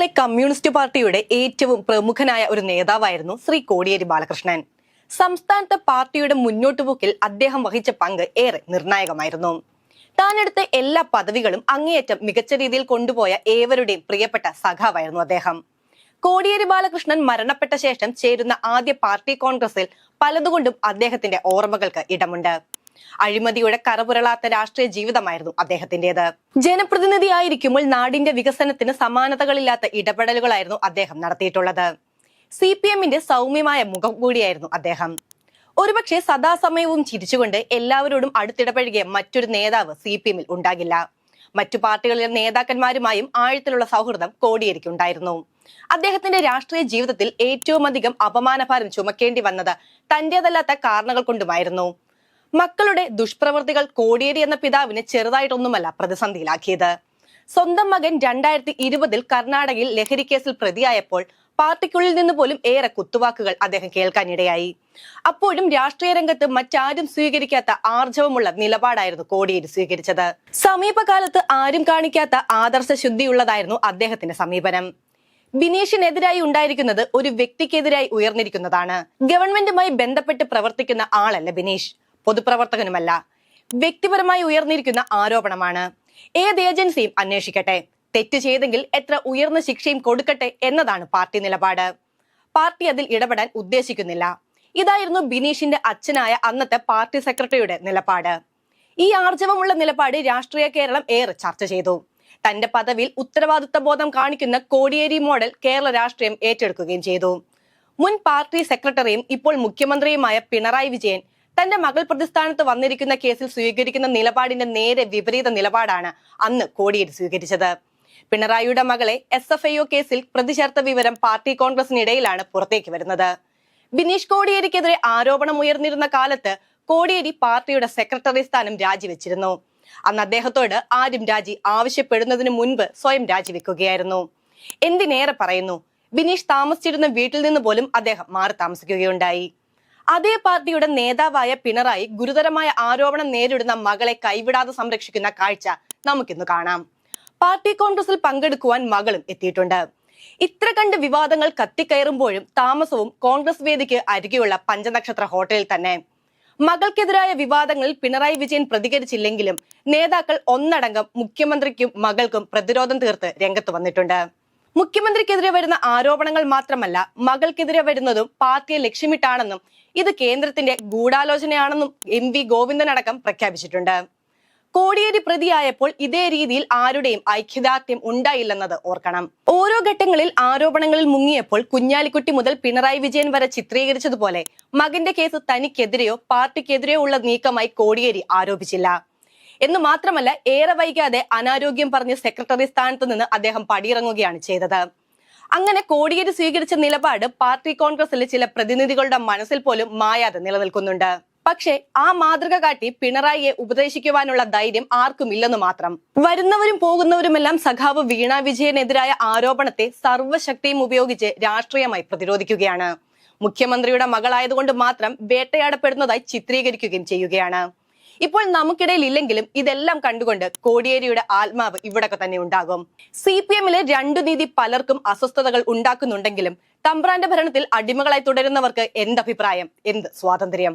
കേരളത്തിലെ കമ്മ്യൂണിസ്റ്റ് പാർട്ടിയുടെ ഏറ്റവും പ്രമുഖനായ ഒരു നേതാവായിരുന്നു ശ്രീ കോടിയേരി ബാലകൃഷ്ണൻ. സംസ്ഥാനത്തെ പാർട്ടിയുടെ മുന്നോട്ടുപോക്കിൽ അദ്ദേഹം വഹിച്ച പങ്ക് ഏറെ നിർണായകമായിരുന്നു. താനെടുത്ത എല്ലാ പദവികളും അങ്ങേയറ്റം മികച്ച രീതിയിൽ കൊണ്ടുപോയ ഏവരുടെയും പ്രിയപ്പെട്ട സഖാവായിരുന്നു അദ്ദേഹം. കോടിയേരി ബാലകൃഷ്ണൻ മരണപ്പെട്ട ശേഷം ചേരുന്ന ആദ്യ പാർട്ടി കോൺഗ്രസിൽ പലതുകൊണ്ടും അദ്ദേഹത്തിന്റെ ഓർമ്മകൾക്ക് ഇടമുണ്ട്. അഴിമതിയുടെ കറപുരളാത്ത രാഷ്ട്രീയ ജീവിതമായിരുന്നു അദ്ദേഹത്തിന്റേത്. ജനപ്രതിനിധിയായിരിക്കുമ്പോൾ നാടിന്റെ വികസനത്തിന് സമാനതകളില്ലാത്ത ഇടപെടലുകളായിരുന്നു അദ്ദേഹം നടത്തിയിട്ടുള്ളത്. സി പി എമ്മിന്റെ സൗമ്യമായ മുഖം കൂടിയായിരുന്നു അദ്ദേഹം. ഒരുപക്ഷെ സദാസമയവും ചിരിച്ചുകൊണ്ട് എല്ലാവരോടും അടുത്തിടപഴകിയ മറ്റൊരു നേതാവ് സി പി എമ്മിൽ ഉണ്ടാകില്ല. മറ്റു പാർട്ടികളിലെ നേതാക്കന്മാരുമായും ആഴത്തിലുള്ള സൗഹൃദം കോടിയേരിക്കുണ്ടായിരുന്നു. അദ്ദേഹത്തിന്റെ രാഷ്ട്രീയ ജീവിതത്തിൽ ഏറ്റവും അധികം അപമാനഭാരം ചുമക്കേണ്ടി വന്നത് തന്റേതല്ലാത്ത കാരണങ്ങൾ കൊണ്ടുമായിരുന്നു. മക്കളുടെ ദുഷ്പ്രവൃത്തികൾ കോടിയേരി എന്ന പിതാവിനെ ചെറുതായിട്ടൊന്നുമല്ല പ്രതിസന്ധിയിലാക്കിയത്. സ്വന്തം മകൻ രണ്ടായിരത്തി ഇരുപതിൽ കർണാടകയിൽ ലഹരിക്കേസിൽ പ്രതിയായപ്പോൾ പാർട്ടിക്കുള്ളിൽ നിന്ന് പോലും ഏറെ കുത്തുവാക്കുകൾ അദ്ദേഹം കേൾക്കാനിടയായി. അപ്പോഴും രാഷ്ട്രീയ രംഗത്ത് മറ്റാരും സ്വീകരിക്കാത്ത ആർജവമുള്ള നിലപാടായിരുന്നു കോടിയേരി സ്വീകരിച്ചത്. സമീപകാലത്ത് ആരും കാണിക്കാത്ത ആദർശ ശുദ്ധിയുള്ളതായിരുന്നു അദ്ദേഹത്തിന്റെ സമീപനം. ബിനീഷിനെതിരായി ഉണ്ടായിരിക്കുന്നത് ഒരു വ്യക്തിക്കെതിരായി ഉയർന്നിരിക്കുന്നതാണ്. ഗവൺമെന്റുമായി ബന്ധപ്പെട്ട് പ്രവർത്തിക്കുന്ന ആളല്ല ബിനീഷ്. പൊതുപ്രവർത്തകനുമല്ല. വ്യക്തിപരമായി ഉയർന്നിരിക്കുന്ന ആരോപണമാണ്. ഏത് ഏജൻസിയും അന്വേഷിക്കട്ടെ. തെറ്റ് ചെയ്തെങ്കിൽ എത്ര ഉയർന്ന ശിക്ഷയും കൊടുക്കട്ടെ എന്നതാണ് പാർട്ടി നിലപാട്. പാർട്ടി അതിൽ ഇടപെടാൻ ഉദ്ദേശിക്കുന്നില്ല. ഇതായിരുന്നു ബിനീഷിന്റെ അച്ഛനായ അന്നത്തെ പാർട്ടി സെക്രട്ടറിയുടെ നിലപാട്. ഈ ആർജവമുള്ള നിലപാട് രാഷ്ട്രീയ കേരളം ഏറെ ചർച്ച ചെയ്തു. തന്റെ പദവിയിൽ ഉത്തരവാദിത്ത ബോധം കാണിക്കുന്ന കോടിയേരി മോഡൽ കേരള രാഷ്ട്രീയം ഏറ്റെടുക്കുകയും ചെയ്തു. മുൻ പാർട്ടി സെക്രട്ടറിയും ഇപ്പോൾ മുഖ്യമന്ത്രിയുമായ പിണറായി വിജയൻ തന്റെ മകൾ പ്രതിസ്ഥാനത്ത് വന്നിരിക്കുന്ന കേസിൽ സ്വീകരിക്കുന്ന നിലപാടിന്റെ നേരെ വിപരീത നിലപാടാണ് അന്ന് കോടിയേരി സ്വീകരിച്ചത്. പിണറായിയുടെ മകളെ എസ് എഫ് ഐ ഒ കേസിൽ പ്രതിചേർത്ത വിവരം പാർട്ടി കോൺഗ്രസിനിടയിലാണ് പുറത്തേക്ക് വരുന്നത്. ബിനീഷ് കോടിയേരിക്കെതിരെ ആരോപണം ഉയർന്നിരുന്ന കാലത്ത് കോടിയേരി പാർട്ടിയുടെ സെക്രട്ടറി സ്ഥാനം രാജിവെച്ചിരുന്നു. അന്ന് അദ്ദേഹത്തോട് ആരും രാജി ആവശ്യപ്പെടുന്നതിന് മുൻപ് സ്വയം രാജിവെക്കുകയായിരുന്നു. എന്തിനേറെ പറയുന്നു? ബിനീഷ് താമസിച്ചിരുന്ന വീട്ടിൽ നിന്ന് പോലും അദ്ദേഹം മാറി താമസിക്കുകയുണ്ടായി. അതേ പാർട്ടിയുടെ നേതാവായ പിണറായി ഗുരുതരമായ ആരോപണം നേരിടുന്ന മകളെ കൈവിടാതെ സംരക്ഷിക്കുന്ന കാഴ്ച നമുക്കിന്ന് കാണാം. പാർട്ടി കോൺഗ്രസിൽ പങ്കെടുക്കുവാൻ മകളും എത്തിയിട്ടുണ്ട്. ഇത്ര കണ്ട് വിവാദങ്ങൾ കത്തിക്കയറുമ്പോഴും താമസവും കോൺഗ്രസ് വേദിക്ക് അരികെയുള്ള പഞ്ചനക്ഷത്ര ഹോട്ടലിൽ തന്നെ. മകൾക്കെതിരായ വിവാദങ്ങളിൽ പിണറായി വിജയൻ പ്രതികരിച്ചില്ലെങ്കിലും നേതാക്കൾ ഒന്നടങ്കം മുഖ്യമന്ത്രിക്കും മകൾക്കും പ്രതിരോധം തീർത്ത് രംഗത്ത് വന്നിട്ടുണ്ട്. മുഖ്യമന്ത്രിക്കെതിരെ വരുന്ന ആരോപണങ്ങൾ മാത്രമല്ല മകൾക്കെതിരെ വരുന്നതും പാർട്ടിയെ ലക്ഷ്യമിട്ടാണെന്നും ഇത് കേന്ദ്രത്തിന്റെ ഗൂഢാലോചനയാണെന്നും എം വി ഗോവിന്ദനടക്കം പ്രഖ്യാപിച്ചിട്ടുണ്ട്. കോടിയേരി പ്രതിയായപ്പോൾ ഇതേ രീതിയിൽ ആരുടെയും ഐക്യദാർഢ്യം ഉണ്ടായില്ലെന്നത് ഓർക്കണം. ഓരോ ഘട്ടങ്ങളിൽ ആരോപണങ്ങളിൽ മുങ്ങിയപ്പോൾ കുഞ്ഞാലിക്കുട്ടി മുതൽ പിണറായി വിജയൻ വരെ ചിത്രീകരിച്ചതുപോലെ മകന്റെ കേസ് തനിക്കെതിരെയോ പാർട്ടിക്കെതിരെയോ ഉള്ള നീക്കമായി കോടിയേരി ആരോപിച്ചില്ല. എന്ന് മാത്രമല്ല ഏറെ വൈകാതെ അനാരോഗ്യം പറഞ്ഞ് സെക്രട്ടറി സ്ഥാനത്ത് നിന്ന് അദ്ദേഹം പടിയിറങ്ങുകയാണ് ചെയ്തത്. അങ്ങനെ കോടിയേരി സ്വീകരിച്ച നിലപാട് പാർട്ടി കോൺഗ്രസിലെ ചില പ്രതിനിധികളുടെ മനസ്സിൽ പോലും മായാതെ നിലനിൽക്കുന്നുണ്ട്. പക്ഷേ ആ മാതൃക കാട്ടി പിണറായിയെ ഉപദേശിക്കുവാനുള്ള ധൈര്യം ആർക്കുമില്ലെന്ന് മാത്രം. വരുന്നവരും പോകുന്നവരുമെല്ലാം സഖാവ് വീണ വിജയനെതിരായ ആരോപണത്തെ സർവശക്തിയും ഉപയോഗിച്ച് രാഷ്ട്രീയമായി പ്രതിരോധിക്കുകയാണ്. മുഖ്യമന്ത്രിയുടെ മകളായതുകൊണ്ട് മാത്രം വേട്ടയാടപ്പെടുന്നതായി ചിത്രീകരിക്കുകയും ചെയ്യുകയാണ്. ഇപ്പോൾ നമുക്കിടയിൽ ഇല്ലെങ്കിലും ഇതെല്ലാം കണ്ടുകൊണ്ട് കോടിയേരിയുടെ ആത്മാവ് ഇവിടൊക്കെ തന്നെ ഉണ്ടാകും. സി പി എമ്മിലെ രണ്ടു നീതി പലർക്കും അസ്വസ്ഥതകൾ ഉണ്ടാക്കുന്നുണ്ടെങ്കിലും തമ്പ്രാന്റെ ഭരണത്തിൽ അടിമകളായി തുടരുന്നവർക്ക് എന്തഭിപ്രായം എന്ത് സ്വാതന്ത്ര്യം?